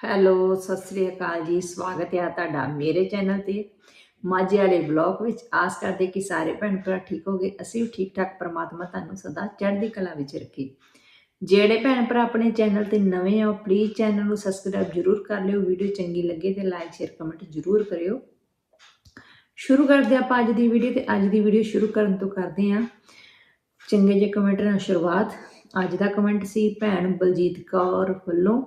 Hello, Sat Sri ਅਕਾਲ ਜੀ। ਸਵਾਗਤ ਹੈ ਤੁਹਾਡਾ ਮੇਰੇ ਚੈਨਲ ਤੇ। ਮਾਝੇ ਵਾਲੇ ਬਲੌਗ ਵਿੱਚ ਆਸ ਕਰਦੇ ਕਿ ਸਾਰੇ ਭੈਣ ਭਰਾ ਠੀਕ ਹੋਗੇ। ਅਸੀਂ ਵੀ ਠੀਕ ਠਾਕ ਪਰਮਾਤਮਾ ਤੁਹਾਨੂੰ ਸਦਾ ਚੜ੍ਹਦੀ ਕਲਾ ਵਿੱਚ ਰੱਖੇ। ਜਿਹੜੇ ਭੈਣ ਭਰਾ ਆਪਣੇ ਚੈਨਲ ਤੇ ਨਵੇਂ ਆ ਪਲੀਜ਼ ਚੈਨਲ ਨੂੰ ਸਬਸਕ੍ਰਾਈਬ ਜਰੂਰ ਕਰ ਲਿਓ। ਵੀਡੀਓ ਚੰਗੀ ਲੱਗੇ ਤੇ ਲਾਈਕ ਸ਼ੇਅਰ ਕਮੈਂਟ ਜਰੂਰ ਕਰਿਓ। ਸ਼ੁਰੂ ਕਰਦੇ ਆਪਾਂ ਅੱਜ ਦੀ ਵੀਡੀਓ ਤੇ। ਅੱਜ ਦੀ ਵੀਡੀਓ ਸ਼ੁਰੂ ਕਰਨ ਤੋਂ ਕਰਦੇ ਹਾਂ। ਚੰਗੇ ਜਿਹੇ ਕਮੈਂਟ ਨਾਲ ਸ਼ੁਰੂਆਤ। ਅੱਜ ਦਾ ਕਮੈਂਟ ਸੀ ਭੈਣ ਬਲਜੀਤ ਕੌਰ ਵੱਲੋਂ।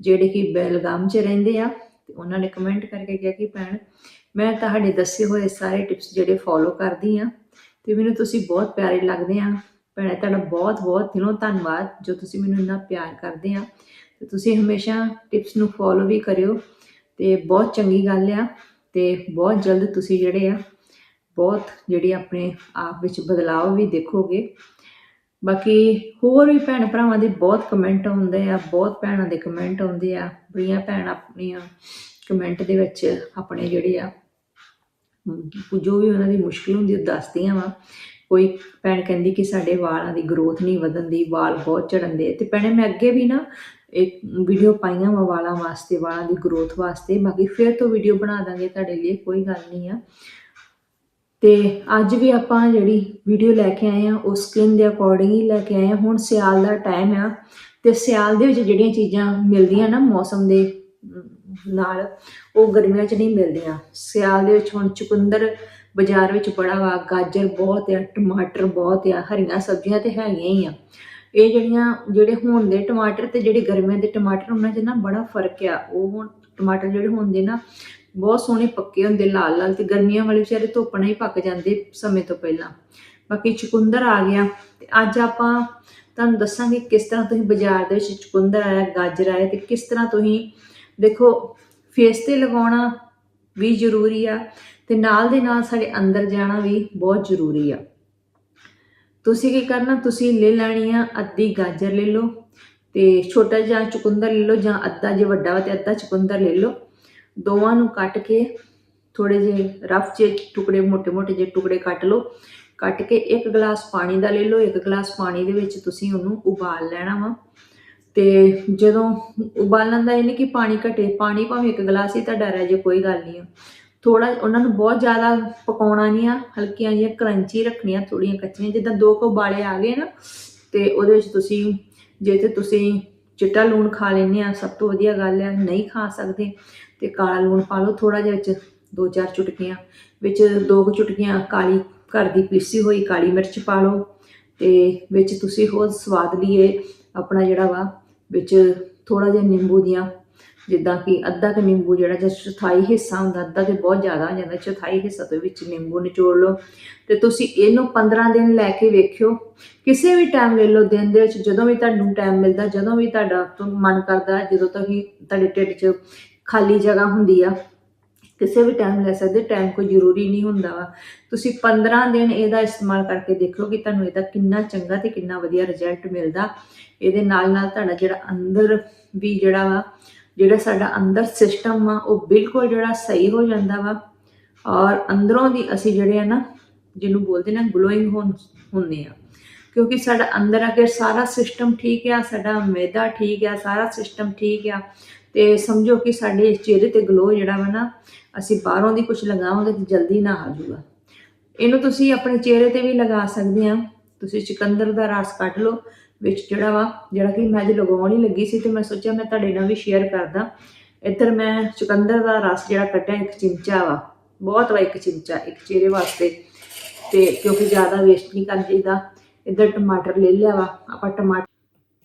ਜਿਹੜੇ ਕਿ ਬੈਲਗਾਮ 'ਚ ਰਹਿੰਦੇ ਆ, ਤੇ ਉਹਨਾਂ ਨੇ ਕਮੈਂਟ ਕਰਕੇ ਕਿਹਾ ਕਿ ਭੈਣ, ਮੈਂ ਤੁਹਾਡੇ ਦੱਸੇ ਹੋਏ ਸਾਰੇ ਟਿਪਸ ਜਿਹੜੇ ਫੋਲੋ ਕਰਦੀ ਆ, ਤੇ ਮੈਨੂੰ ਤੁਸੀਂ ਬਹੁਤ ਪਿਆਰੇ ਲੱਗਦੇ ਆ। ਭੈਣੇ, ਤੁਹਾਡਾ ਬਹੁਤ ਬਹੁਤ ਦਿਲੋਂ ਧੰਨਵਾਦ ਜੋ ਤੁਸੀਂ ਮੈਨੂੰ ਇੰਨਾ ਪਿਆਰ ਕਰਦੇ ਆ। ਤੇ ਤੁਸੀਂ ਹਮੇਸ਼ਾ ਟਿਪਸ ਨੂੰ ਫੋਲੋ ਵੀ ਕਰਿਓ, ਤੇ ਬਹੁਤ ਚੰਗੀ ਗੱਲ ਆ, ਤੇ ਬਹੁਤ ਜਲਦ ਤੁਸੀਂ ਜਿਹੜੇ ਆ, ਬਹੁਤ ਜਿਹੜੀ ਆਪਣੇ ਆਪ ਵਿੱਚ ਬਦਲਾਅ ਵੀ ਦੇਖੋਗੇ। ਬਾਕੀ ਹੋਰ ਵੀ ਭੈਣ ਭਰਾਵਾਂ ਦੇ ਬਹੁਤ ਕਮੈਂਟ ਆਉਂਦੇ ਆ, ਬਹੁਤ ਭੈਣਾਂ ਦੇ ਕਮੈਂਟ ਆਉਂਦੇ ਆ, ਬੜੀਆਂ ਭੈਣ ਆਪਣੀਆਂ ਕਮੈਂਟ ਦੇ ਵਿੱਚ ਆਪਣੇ ਜਿਹੜੇ ਆ ਜੋ ਵੀ ਉਹਨਾਂ ਦੀ ਮੁਸ਼ਕਿਲ ਹੁੰਦੀ ਉਹ ਦੱਸਦੀਆਂ ਵਾ। ਕੋਈ ਭੈਣ ਕਹਿੰਦੀ ਕਿ ਸਾਡੇ ਵਾਲਾਂ ਦੀ ਗਰੋਥ ਨਹੀਂ ਵਧਣ ਦੀ, ਵਾਲ ਬਹੁਤ ਝੜਨ ਦੇ। ਤੇ ਭੈਣੇ ਮੈਂ ਅੱਗੇ ਵੀ ਨਾ ਇੱਕ ਵੀਡੀਓ ਪਾਈਆਂ ਵਾ ਵਾਲਾਂ ਵਾਸਤੇ, ਵਾਲਾਂ ਦੀ ਗਰੋਥ ਵਾਸਤੇ। ਬਾਕੀ ਫਿਰ ਤੋਂ ਵੀਡੀਓ ਬਣਾ ਦਾਂਗੇ ਤੁਹਾਡੇ ਲਈ, ਕੋਈ ਗੱਲ ਨਹੀਂ ਆ। ਤੇ ਅੱਜ ਵੀ ਆਪਾਂ ਜਿਹੜੀ ਵੀਡੀਓ ਲੈ ਕੇ ਆਏ ਆ, ਉਹ ਸਕਿਨ ਦੇ ਅਕੋਰਡਿੰਗ ਹੀ ਲੈ ਕੇ ਆਏ ਆ। ਹੁਣ ਸਿਆਲ ਦਾ ਟਾਈਮ ਆ ਤੇ ਸਿਆਲ ਦੇ ਵਿੱਚ ਜਿਹੜੀਆਂ ਚੀਜ਼ਾਂ ਮਿਲਦੀਆਂ ਨਾ ਮੌਸਮ ਦੇ ਨਾਲ, ਉਹ ਗਰਮੀਆਂ 'ਚ ਨਹੀਂ ਮਿਲਦੀਆਂ। ਸਿਆਲ ਦੇ ਵਿੱਚ ਹੁਣ ਚੁਕੰਦਰ ਬਾਜ਼ਾਰ ਵਿੱਚ ਬੜਾ ਵਾ, ਗਾਜਰ ਬਹੁਤ ਆ, ਟਮਾਟਰ ਬਹੁਤ ਆ, ਹਰੀਆਂ ਸਬਜ਼ੀਆਂ ਤੇ ਹੈਗੀਆਂ ਹੀ ਆ। ਇਹ ਜਿਹੜੀਆਂ, ਜਿਹੜੇ ਹੁਣ ਦੇ ਟਮਾਟਰ ਤੇ ਜਿਹੜੇ ਗਰਮੀਆਂ ਦੇ ਟਮਾਟਰ, ਉਹਨਾਂ 'ਚ ਨਾ ਬੜਾ ਫ਼ਰਕ ਆ। ਉਹ ਹੁਣ ਟਮਾਟਰ ਜਿਹੜੇ ਹੁੰਦੇ ਨਾ ਬਹੁਤ ਸੋਹਣੇ ਪੱਕੇ ਹੁੰਦੇ, ਲਾਲ ਲਾਲ ਤੇ ਗਰਮੀਆਂ ਵਾਲੇ ਵਿਚਾਰੇ ਧੁੱਪ ਨਾਲ ਹੀ ਪੱਕ ਜਾਂਦੇ ਸਮੇਂ ਤੋਂ ਪਹਿਲਾਂ। ਬਾਕੀ ਚੁਕੰਦਰ ਆ ਗਿਆ ਤੇ ਅੱਜ ਆਪਾਂ ਤੁਹਾਨੂੰ ਦੱਸਾਂਗੇ ਕਿਸ ਤਰ੍ਹਾਂ ਤੁਸੀਂ ਬਾਜ਼ਾਰ ਦੇ ਵਿੱਚ ਚੁਕੰਦਰ ਆਇਆ, ਗਾਜਰ ਆਇਆ ਤੇ ਕਿਸ ਤਰ੍ਹਾਂ ਤੁਸੀਂ ਦੇਖੋ ਫੇਸ ਤੇ ਲਗਾਉਣਾ ਵੀ ਜ਼ਰੂਰੀ ਆ ਤੇ ਨਾਲ ਦੇ ਨਾਲ ਸਾਡੇ ਅੰਦਰ ਜਾਣਾ ਵੀ ਬਹੁਤ ਜ਼ਰੂਰੀ ਆ। ਤੁਸੀਂ ਕੀ ਕਰਨਾ, ਤੁਸੀਂ ਲੈ ਲੈਣੀ ਆ ਅੱਧੀ ਗਾਜਰ ਲੈ ਲਓ ਤੇ ਛੋਟਾ ਜਿਹਾ ਚੁਕੰਦਰ ਲੈ ਲਓ ਜਾਂ ਅੱਧਾ ਜੇ ਵੱਡਾ ਵਾ ਤੇ ਅੱਧਾ ਚੁਕੰਦਰ ਲੈ ਲਓ। ਦੋਵਾਂ ਨੂੰ ਕੱਟ ਕੇ ਥੋੜੇ ਜਿਹੇ ਰਫ ਜਿਹੇ ਟੁਕੜੇ ਮੋਟੇ ਮੋਟੇ ਜਿਹੇ ਟੁਕੜੇ ਕੱਟ ਲਓ। ਕੱਟ ਕੇ ਇੱਕ ਗਲਾਸ ਪਾਣੀ ਦਾ ਲੈ ਲਓ, ਇੱਕ ਗਲਾਸ ਪਾਣੀ ਦੇ ਵਿੱਚ ਤੁਸੀਂ ਉਹਨੂੰ ਉਬਾਲ ਲੈਣਾ ਵਾ। ਤੇ ਜਦੋਂ ਉਬਾਲਣ ਦਾ ਇਹ ਨਹੀਂ ਕਿ ਪਾਣੀ ਘਟੇ, ਪਾਣੀ ਭਾਵੇਂ ਇੱਕ ਗਲਾਸ ਹੀ ਤਾਂ ਡਰ ਹੈ ਜੇ ਕੋਈ ਗੱਲ ਨਹੀਂ ਥੋੜਾ ਉਹਨਾਂ ਨੂੰ ਬਹੁਤ ਜ਼ਿਆਦਾ ਪਕਾਉਣਾ ਨਹੀਂ ਆ, ਹਲਕੀਆਂ ਜਿਹੀਆਂ ਕਰੰਚੀ ਰੱਖਣੀਆਂ ਥੋੜੀਆਂ ਕੱਚੀਆਂ, ਜਿੱਦਾਂ ਦੋ ਕੋ ਬਾਲੇ ਆ ਗਏ ਨਾ, ਤੇ ਉਹਦੇ ਵਿੱਚ ਤੁਸੀਂ ਜੇ ਤੇ ਤੁਸੀਂ ਚਿੱਟਾ ਲੂਣ ਖਾ ਲੈਂਦੇ ਆ, ਸਭ ਤੋਂ ਵਧੀਆ ਗੱਲ ਹੈ ਨਹੀਂ ਖਾ ਸਕਦੇ। ਤੇ ਕਾਲਾ ਲੂਣ ਪਾ ਲਓ ਥੋੜਾ ਜਿਹਾ ਵਿੱਚ ਦੋ ਚਾਰ ਚੁਟਕੀਆਂ, ਵਿੱਚ ਦੋ ਕੁ ਚੁਟਕੀਆਂ ਕਾਲੀ, ਘਰ ਦੀ ਪੀਸੀ ਹੋਈ ਕਾਲੀ ਮਿਰਚ ਪਾ ਲਓ ਤੇ ਵਿੱਚ ਤੁਸੀਂ ਹੋਰ ਸਵਾਦ ਲਈਏ ਆਪਣਾ ਜਿਹੜਾ ਵਾ, ਵਿੱਚ ਥੋੜਾ ਜਿਹਾ ਨਿੰਬੂ ਦੀਆਂ, ਜਿੱਦਾਂ ਕਿ ਅੱਧਾ ਕੁ ਨਿੰਬੂ ਜਿਹੜਾ ਜਿਸ ਚੌਥਾਈ ਹਿੱਸਾ ਹੁੰਦਾ, ਅੱਧਾ ਤੇ ਬਹੁਤ ਜ਼ਿਆਦਾ ਹੋ ਜਾਂਦਾ, ਚੌਥਾਈ ਹਿੱਸਾ ਤੋਂ ਵਿੱਚ ਨਿੰਬੂ ਨਿਚੋੜ ਲਓ ਤੇ ਤੁਸੀਂ ਇਹਨੂੰ 15 ਦਿਨ ਲੈ ਕੇ ਵੇਖਿਓ, ਕਿਸੇ ਵੀ ਟਾਈਮ ਲੈ ਲਓ, ਦਿਨ ਦੇ ਵਿੱਚ ਜਦੋਂ ਵੀ ਤੁਹਾਨੂੰ ਟਾਈਮ ਮਿਲਦਾ, ਜਦੋਂ ਵੀ ਤੁਹਾਡਾ ਮਨ ਕਰਦਾ, ਜਦੋਂ ਤੁਸੀਂ ਤੁਹਾਡੇ ਢਿੱਡ 'ਚ ਖਾਲੀ ਜਗ੍ਹਾ ਹੁੰਦੀ ਆ, ਕਿਸੇ ਵੀ ਟਾਈਮ ਲੈ ਸਕਦੇ ਟਾਈਮ ਕੋਈ ਜ਼ਰੂਰੀ ਨਹੀਂ ਹੁੰਦਾ ਵਾ। ਤੁਸੀਂ 15 ਦਿਨ ਇਹਦਾ ਇਸਤੇਮਾਲ ਕਰਕੇ ਦੇਖੋ ਕਿ ਤੁਹਾਨੂੰ ਇਹਦਾ ਕਿੰਨਾ ਚੰਗਾ ਤੇ ਕਿੰਨਾ ਵਧੀਆ ਰਿਜ਼ਲਟ ਮਿਲਦਾ। ਇਹਦੇ ਨਾਲ ਨਾਲ ਤੁਹਾਡਾ ਜਿਹੜਾ ਅੰਦਰ ਵੀ ਜਿਹੜਾ ਵਾ, ਜਿਹੜਾ ਸਾਡਾ ਅੰਦਰ ਸਿਸਟਮ ਆ ਉਹ ਬਿਲਕੁਲ ਜਿਹੜਾ ਸਹੀ ਹੋ ਜਾਂਦਾ ਵਾ। ਔਰ ਅੰਦਰੋਂ ਦੀ ਅਸੀਂ ਜਿਹੜੇ ਆ ਨਾ, ਜਿਹਨੂੰ ਬੋਲਦੇ ਨਾ ਗਲੋਇੰਗ ਹੁੰਦੇ ਆ। ਕਿਉਂਕਿ ਸਾਡਾ ਅੰਦਰ ਅਗਰ ਸਾਰਾ ਸਿਸਟਮ ਠੀਕ ਆ, ਸਾਡਾ ਮੈਦਾ ਠੀਕ ਆ, ਸਾਰਾ ਸਿਸਟਮ ਠੀਕ ਆ। ਤੇ ਸਮਝੋ ਕਿ ਸਾਡੇ ਚਿਹਰੇ ਤੇ ਗਲੋ ਜਿਹੜਾ ਵਾ ਨਾ, ਅਸੀਂ ਬਾਹਰੋਂ ਦੀ ਕੁਝ ਲਗਾਵਾਂਗੇ ਤੇ ਜਲਦੀ ਨਾ ਆ ਜਾਊਗਾ। ਇਹਨੂੰ ਤੁਸੀਂ ਆਪਣੇ ਚਿਹਰੇ ਤੇ ਵੀ ਲਗਾ ਸਕਦੇ ਆ। ਤੁਸੀਂ ਚਿਕੰਦਰ ਦਾ ਰਸ ਕੱਢ ਲਓ, ਵਿੱਚ ਜਿਹੜਾ ਵਾ, ਜਿਹੜਾ ਕਿ ਮੈਂ ਅੱਜ ਲਗਾਉਣ ਹੀ ਲੱਗੀ ਸੀ ਤੇ ਮੈਂ ਸੋਚਿਆ ਮੈਂ ਤੁਹਾਡੇ ਨਾਲ ਵੀ ਸ਼ੇਅਰ ਕਰਦਾ। ਇੱਧਰ ਮੈਂ ਚੁਕੰਦਰ ਦਾ ਰਸ ਜਿਹੜਾ ਕੱਢਿਆ, ਇੱਕ ਚਿਮਚਾ ਵਾ। ਬਹੁਤ ਵਾ ਇੱਕ ਚਿਮਚਾ, ਇੱਕ ਚਿਹਰੇ ਵਾਸਤੇ। ਤੇ ਕਿਉਂਕਿ ਜ਼ਿਆਦਾ ਵੇਸਟ ਨਹੀਂ ਕਰਨਾ ਚਾਹੀਦਾ। ਇੱਧਰ ਟਮਾਟਰ ਲੈ ਲਿਆ ਵਾ, ਆਪਾਂ ਟਮਾਟਰ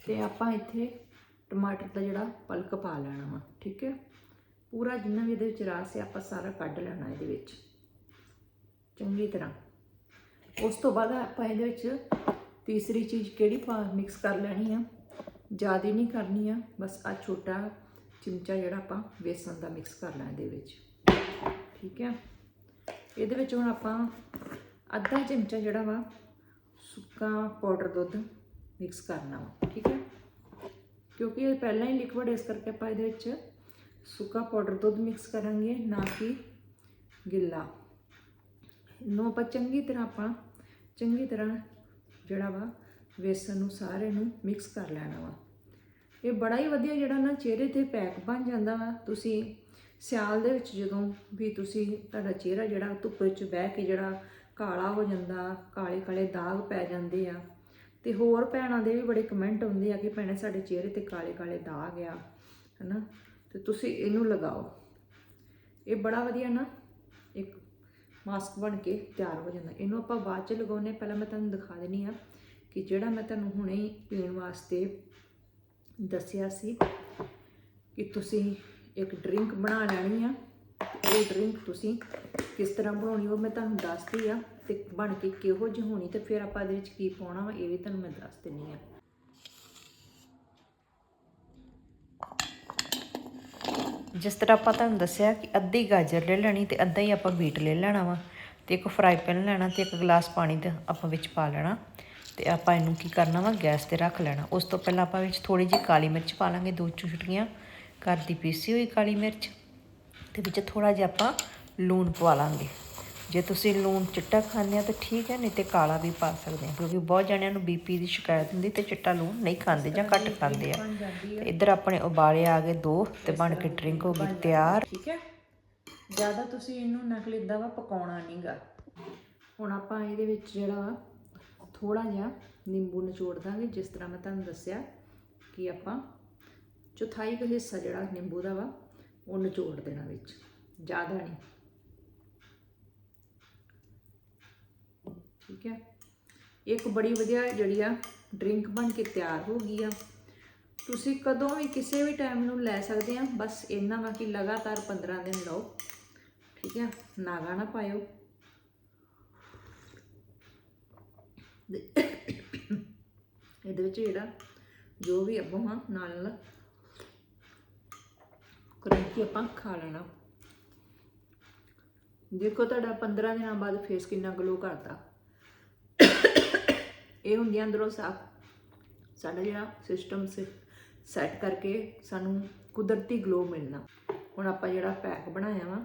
ਤੇ ਆਪਾਂ ਇੱਥੇ ਟਮਾਟਰ ਦਾ ਜਿਹੜਾ ਪਲਕ ਪਾ ਲੈਣਾ ਵਾ, ਠੀਕ ਹੈ? ਪੂਰਾ ਜਿੰਨਾ ਵੀ ਇਹਦੇ ਵਿੱਚ ਰਸ ਹੈ, ਆਪਾਂ ਸਾਰਾ ਕੱਢ ਲੈਣਾ ਇਹਦੇ ਵਿੱਚ। ਚੰਗੀ ਤਰ੍ਹਾਂ। ਉਸ ਤੋਂ ਬਾਅਦ ਆਪਾਂ ਇਹਦੇ ਵਿੱਚ ਤੀਸਰੀ ਚੀਜ਼ ਕਿਹੜੀ ਪਾ ਮਿਕਸ ਕਰ ਲੈਣੀ ਆ? ਜ਼ਿਆਦਾ ਨਹੀਂ ਕਰਨੀ ਆ, ਬਸ ਆ ਛੋਟਾ ਚਮਚਾ ਜਿਹੜਾ ਆਪਾਂ ਵੇਸਣ ਦਾ ਮਿਕਸ ਕਰ ਲੈਣਾ ਇਹਦੇ ਵਿੱਚ। ਠੀਕ ਹੈ? ਇਹਦੇ ਵਿੱਚ ਹੁਣ ਆਪਾਂ ਅੱਧਾ ਚਮਚਾ ਜਿਹੜਾ ਵਾ ਸੁੱਕਾ ਪਾਊਡਰ ਦੁੱਧ ਮਿਕਸ ਕਰਨਾ ਵਾ, ਠੀਕ ਹੈ? ਕਿਉਂਕਿ ਇਹ ਪਹਿਲਾਂ ਹੀ ਲਿਕਵਿਡ ਇਸ ਕਰਕੇ ਆਪਾਂ ਇਹਦੇ ਵਿੱਚ ਸੁੱਕਾ ਪਾਊਡਰ ਦੁੱਧ ਮਿਕਸ ਕਰਾਂਗੇ, ਨਾ ਕਿ ਗਿੱਲਾ। ਨੂੰ ਆਪਾਂ ਚੰਗੀ ਤਰ੍ਹਾਂ ਆਪਾਂ, ਚੰਗੀ ਤਰ੍ਹਾਂ ਜਿਹੜਾ ਵਾ, ਵੇਸਣ ਨੂੰ ਸਾਰੇ ਨੂੰ ਮਿਕਸ ਕਰ ਲੈਣਾ ਵਾ। ਇਹ ਬੜਾ ਹੀ ਵਧੀਆ ਜਿਹੜਾ ਨਾ ਚਿਹਰੇ ਤੇ ਪੈਕ ਬਣ ਜਾਂਦਾ ਵਾ। ਤੁਸੀਂ ਸਿਆਲ ਦੇ ਵਿੱਚ ਜਦੋਂ ਵੀ ਤੁਸੀਂ ਤੁਹਾਡਾ ਚਿਹਰਾ ਜਿਹੜਾ ਧੁੱਪ ਵਿੱਚ ਬਹਿ ਕੇ ਜਿਹੜਾ ਕਾਲਾ ਹੋ ਜਾਂਦਾ ਕਾਲੇ ਕਾਲੇ ਦਾਗ ਪੈ ਜਾਂਦੇ ਆ ਤੇ ਹੋਰ ਭੈਣਾਂ ਦੇ ਵੀ ਬੜੇ ਕਮੈਂਟ ਆਉਂਦੇ ਆ ਕਿ ਭੈਣੇ ਸਾਡੇ ਚਿਹਰੇ ਤੇ ਕਾਲੇ ਕਾਲੇ ਦਾਗ ਆ, ਹਨਾ? ਤੇ ਤੁਸੀਂ ਇਹਨੂੰ ਲਗਾਓ। ਇਹ ਬੜਾ ਵਧੀਆ ਨਾ ਇੱਕ ਮਾਸਕ ਬਣ ਕੇ ਤਿਆਰ ਹੋ ਜਾਂਦਾ। ਇਹਨੂੰ ਆਪਾਂ ਬਾਅਦ ਚ ਲਗਾਉਨੇ ਪਹਿਲਾਂ ਮੈਂ ਤੁਹਾਨੂੰ ਦਿਖਾ ਦੇਣੀ ਆ ਕਿ ਜਿਹੜਾ ਮੈਂ ਤੁਹਾਨੂੰ ਹੁਣੇ ਹੀ ਪੀਣ ਵਾਸਤੇ ਦੱਸਿਆ ਸੀ ਕਿ ਤੁਸੀਂ ਇੱਕ ਡਰਿੰਕ ਬਣਾ ਲੈਣੀ ਆ। ਤੇ ਉਹ ਡਰਿੰਕ ਤੁਸੀਂ ਕਿਸ ਤਰ੍ਹਾਂ ਬਣਾਉਣੀ ਉਹ ਮੈਂ ਤੁਹਾਨੂੰ ਦੱਸਦੀ ਆ। ਤੇ ਬਣ ਕੇ ਕਿਹੋ ਜਿਹੀ ਹੋਣੀ ਤੇ ਫਿਰ ਆਪਾਂ ਇਹਦੇ ਵਿੱਚ ਕੀ ਪਾਉਣਾ ਵਾ, ਇਹ ਵੀ ਤੁਹਾਨੂੰ ਮੈਂ ਦੱਸ ਦਿੰਨੀ ਆ। ਜਿਸ ਤਰ੍ਹਾਂ ਆਪਾਂ ਤੁਹਾਨੂੰ ਦੱਸਿਆ ਕਿ ਅੱਧੀ ਗਾਜਰ ਲੈ ਲੈਣੀ ਤੇ ਅੱਧਾ ਹੀ ਆਪਾਂ ਬੀਟ ਲੈ ਲੈਣਾ ਵਾ ਤੇ ਇੱਕ ਫਰਾਈ ਪੈਨ ਲੈਣਾ ਤੇ ਇੱਕ ਗਲਾਸ ਪਾਣੀ ਦਾ ਆਪਾਂ ਵਿੱਚ ਪਾ ਲੈਣਾ ਤੇ ਆਪਾਂ ਇਹਨੂੰ ਕੀ ਕਰਨਾ ਵਾ, ਗੈਸ ਤੇ ਰੱਖ ਲੈਣਾ। ਉਸ ਤੋਂ ਪਹਿਲਾਂ ਆਪਾਂ ਵਿੱਚ ਥੋੜੀ ਜਿਹੀ ਕਾਲੀ ਮਿਰਚ ਪਾ ਲਾਂਗੇ, ਦੋ ਚੁਟਕੀਆਂ। ਘਰ ਦੀ ਪੀਸੀ ਹੋਈ ਕਾਲੀ ਮਿਰਚ ਤੇ ਵਿੱਚ ਥੋੜਾ ਜਿਹਾ ਆਪਾਂ ਲੂਣ ਪਵਾ ਲਾਂਗੇ। ਜੇ ਤੁਸੀਂ ਲੂਣ ਚਿੱਟਾ ਖਾਂਦੇ ਆ ਤਾਂ ਠੀਕ ਹੈ, ਨਹੀਂ ਤੇ ਕਾਲਾ ਵੀ ਪਾ ਸਕਦੇ ਆ, ਕਿਉਂਕਿ ਬਹੁਤ ਜਣਿਆਂ ਨੂੰ ਬੀਪੀ ਦੀ ਸ਼ਿਕਾਇਤ ਹੁੰਦੀ ਤੇ ਚਿੱਟਾ ਲੂਣ ਨਹੀਂ ਖਾਂਦੇ ਜਾਂ ਘੱਟ ਖਾਂਦੇ ਆ। ਤੇ ਇੱਧਰ ਆਪਣੇ ਉਬਾਲੇ ਆ ਗਏ ਦੋ ਤੇ ਬਣ ਕੇ ਡਰਿੰਕ ਹੋ ਗਈ ਤਿਆਰ। ਠੀਕ ਹੈ? ਜ਼ਿਆਦਾ ਤੁਸੀਂ ਇਹਨੂੰ ਨਕਲ ਇਦਾਂ ਵਾ ਪਕਾਉਣਾ ਨਹੀਂਗਾ। ਹੁਣ ਆਪਾਂ ਇਹਦੇ ਵਿੱਚ ਜਿਹੜਾ ਥੋੜਾ ਜਿਹਾ ਨਿੰਬੂ ਨਿਚੋੜ ਦਾਂਗੇ, ਜਿਸ ਤਰ੍ਹਾਂ ਮੈਂ ਤੁਹਾਨੂੰ ਦੱਸਿਆ ਕਿ ਆਪਾਂ ਚੌਥਾਈ ਕੁ ਹਿੱਸਾ ਜਿਹੜਾ ਨਿੰਬੂ ਦਾ ਵਾ, ਉਹ ਨਿਚੋੜ ਦੇਣਾ ਵਿੱਚ, ਜ਼ਿਆਦਾ ਨਹੀਂ। ਠੀਕ ਹੈ। ਇੱਕ ਬੜੀ ਵਧੀਆ ਜਿਹੜੀ ਆ ਡਰਿੰਕ ਬਣ ਕੇ ਤਿਆਰ ਹੋ ਗਈ ਆ। ਤੁਸੀਂ ਕਦੋਂ ਵੀ ਕਿਸੇ ਵੀ ਟਾਈਮ ਨੂੰ ਲੈ ਸਕਦੇ ਆ, ਬਸ ਇੰਨਾ ਵਾ ਕਿ ਲਗਾਤਾਰ 15 ਦਿਨ ਲਓ ਠੀਕ ਹੈ, ਨਾਗਾ ਨਾ ਪਾਇਓ। ਇਹਦੇ ਵਿੱਚ ਜਿਹੜਾ ਜੋ ਵੀ ਆਪਾਂ ਹਾਂ ਨਾਲ ਨਾਲ ਕਰੰਚੀ ਆਪਾਂ ਖਾ ਲੈਣਾ। ਦੇਖੋ ਤੁਹਾਡਾ 15 ਦਿਨਾਂ ਬਾਅਦ ਫੇਸ ਕਿੰਨਾ ਗਲੋ ਕਰਦਾ। ਇਹ ਹੁੰਦੀਆਂ ਅੰਦਰੋਂ ਸਾਫ਼। ਸਾਡਾ ਜਿਹੜਾ ਸਿਸਟਮ ਸੇ ਸੈੱਟ ਕਰਕੇ ਸਾਨੂੰ ਕੁਦਰਤੀ ਗਲੋ ਮਿਲਣਾ। ਹੁਣ ਆਪਾਂ ਜਿਹੜਾ ਪੈਕ ਬਣਾਇਆ ਵਾ,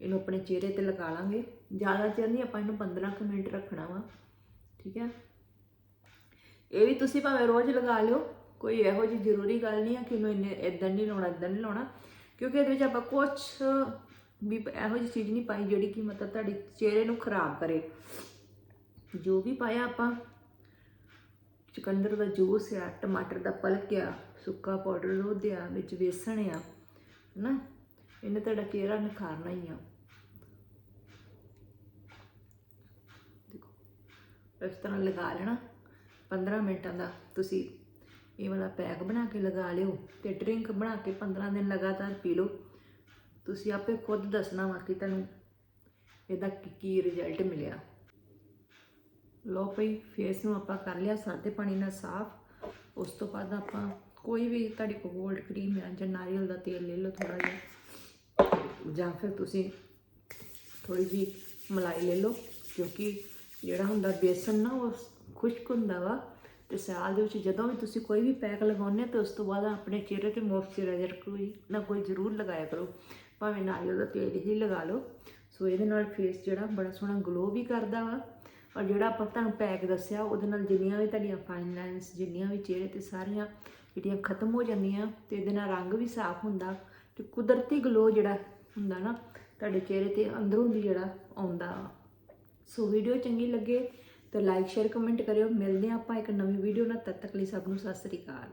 ਇਹਨੂੰ ਆਪਣੇ ਚਿਹਰੇ ਤੇ ਲਗਾ ਲਾਂਗੇ। ਜ਼ਿਆਦਾ ਚਿਰ ਨਹੀਂ ਆਪਾਂ ਇਹਨੂੰ 15 ਕੁ ਮਿੰਟ ਰੱਖਣਾ ਵਾ, ਠੀਕ ਹੈ ਇਹ ਵੀ ਤੁਸੀਂ ਭਾਵੇਂ ਰੋਜ਼ ਲਗਾ ਲਿਓ, ਕੋਈ ਇਹੋ ਜਿਹੀ ਜ਼ਰੂਰੀ ਗੱਲ ਨਹੀਂ ਹੈ ਕਿ ਮੈਂ ਇੰਨੇ ਇਦਾਂ ਨਹੀਂ ਲਾਉਣਾ ਇਦਾਂ ਨਹੀਂ ਲਾਉਣਾ। ਕਿਉਂਕਿ ਇਹਦੇ ਵਿੱਚ ਆਪਾਂ ਕੁਝ ਵੀ ਇਹੋ ਜਿਹੀ ਚੀਜ਼ ਨਹੀਂ ਪਾਈ ਜਿਹੜੀ ਕਿ ਮਤਲਬ ਤੁਹਾਡੇ ਚਿਹਰੇ ਨੂੰ ਖਰਾਬ ਕਰੇ। ਜੋ ਵੀ ਪਾਇਆ ਆਪਾਂ ਚੁਕੰਦਰ ਦਾ ਜੂਸ ਆ, ਟਮਾਟਰ ਦਾ ਪਲਕ ਆ, ਸੁੱਕਾ ਪਾਊਡਰ ਦੁੱਧ ਆ, ਵਿੱਚ ਵੇਸਣ ਆ, ਹਨਾ? ਇਹਨੇ ਤੁਹਾਡਾ ਚਿਹਰਾ ਨਿਖਾਰਨਾ ਹੀ ਆ? ਦੇਖੋ, ਇਸ ਤਰ੍ਹਾਂ ਲਗਾ ਲੈਣਾ। 15 ਮਿੰਟਾਂ ਦਾ ਤੁਸੀਂ ਇਹ ਵਾਲਾ ਪੈਕ ਬਣਾ ਕੇ ਲਗਾ ਲਿਓ ਤੇ ਡਰਿੰਕ ਬਣਾ ਕੇ 15 ਦਿਨ ਲਗਾਤਾਰ ਪੀ ਲਓ। ਤੁਸੀਂ ਆਪੇ ਖੁਦ ਦੱਸਣਾ ਵਾ ਕਿ ਤੁਹਾਨੂੰ ਇਹਦਾ ਕੀ- ਕੀ ਰਿਜ਼ਲਟ ਮਿਲਿਆ। ਲੋ ਭਈ ਫੇਸ ਨੂੰ ਆਪਾਂ ਕਰ ਲਿਆ ਸਾਦੇ ਪਾਣੀ ਨਾਲ ਸਾਫ਼। ਉਸ ਤੋਂ ਬਾਅਦ ਆਪਾਂ ਕੋਈ ਵੀ ਤੁਹਾਡੀ ਕੋਲ ਗੋਲਡ ਕਰੀਮ ਹੈ ਜਾਂ ਨਾਰੀਅਲ ਦਾ ਤੇਲ ਲੈ ਲਓ ਥੋੜਾ ਜਿਹਾ। ਜਾਂ ਫਿਰ ਤੁਸੀਂ ਥੋੜੀ ਜੀ ਮਲਾਈ ਲੈ ਲਓ, ਕਿਉਂਕਿ ਜਿਹੜਾ ਹੁੰਦਾ ਬੇਸਨ ਨਾ, ਉਹ ਖੁਸ਼ਕ ਹੁੰਦਾ ਵਾ। ਤੇ ਸਿਆਲ ਦੇ ਵਿੱਚ ਜਦੋਂ ਵੀ ਤੁਸੀਂ ਕੋਈ ਵੀ ਪੈਕ ਲਗਾਉਂਦੇ ਤਾਂ ਉਸ ਤੋਂ ਬਾਅਦ ਆਪਣੇ ਚਿਹਰੇ ਤੇ ਮੋਇਸਚਰਾਈਜ਼ਰ ਕੋਈ ਨਾ ਕੋਈ ਜ਼ਰੂਰ ਲਗਾਇਆ ਕਰੋ। ਭਾਵੇਂ ਨਾਰੀਅਲ ਦਾ ਤੇਲ ਹੀ ਲਗਾ ਲਓ। ਸੋ ਇਹਦੇ ਨਾਲ ਫੇਸ ਜਿਹੜਾ ਬੜਾ ਸੋਹਣਾ ਗਲੋ ਵੀ ਕਰਦਾ ਵਾ। ਔਰ ਜਿਹੜਾ ਆਪਾਂ ਤੁਹਾਨੂੰ ਪੈਕ ਦੱਸਿਆ, ਉਹਦੇ ਨਾਲ ਜਿੰਨੀਆਂ ਵੀ ਤੁਹਾਡੀਆਂ ਫਾਈਨ ਲਾਈਨਸ ਜਿੰਨੀਆਂ ਵੀ ਚਿਹਰੇ ਤੇ ਸਾਰੀਆਂ ਜਿਹੜੀਆਂ ਖਤਮ ਹੋ ਜਾਂਦੀਆਂ ਤੇ ਇਹਦੇ ਨਾਲ ਰੰਗ ਵੀ ਸਾਫ਼ ਹੁੰਦਾ ਤੇ ਕੁਦਰਤੀ ਗਲੋ ਜਿਹੜਾ ਹੁੰਦਾ ਨਾ, ਤੁਹਾਡੇ ਚਿਹਰੇ ਤੇ ਅੰਦਰੋਂ ਦੀ ਜਿਹੜਾ ਆਉਂਦਾ। ਵਾ ਸੋ ਵੀਡੀਓ ਚੰਗੀ ਲੱਗੇ ਤਾਂ ਲਾਈਕ ਸ਼ੇਅਰ ਕਮੈਂਟ ਕਰਿਓ। ਮਿਲਦੇ ਹਾਂ ਆਪਾਂ ਇੱਕ ਨਵੀਂ ਵੀਡੀਓ ਨਾਲ, ਤਦ ਤੱਕ ਲਈ ਸਭ ਨੂੰ ਸਤਿ ਸ੍ਰੀ ਅਕਾਲ।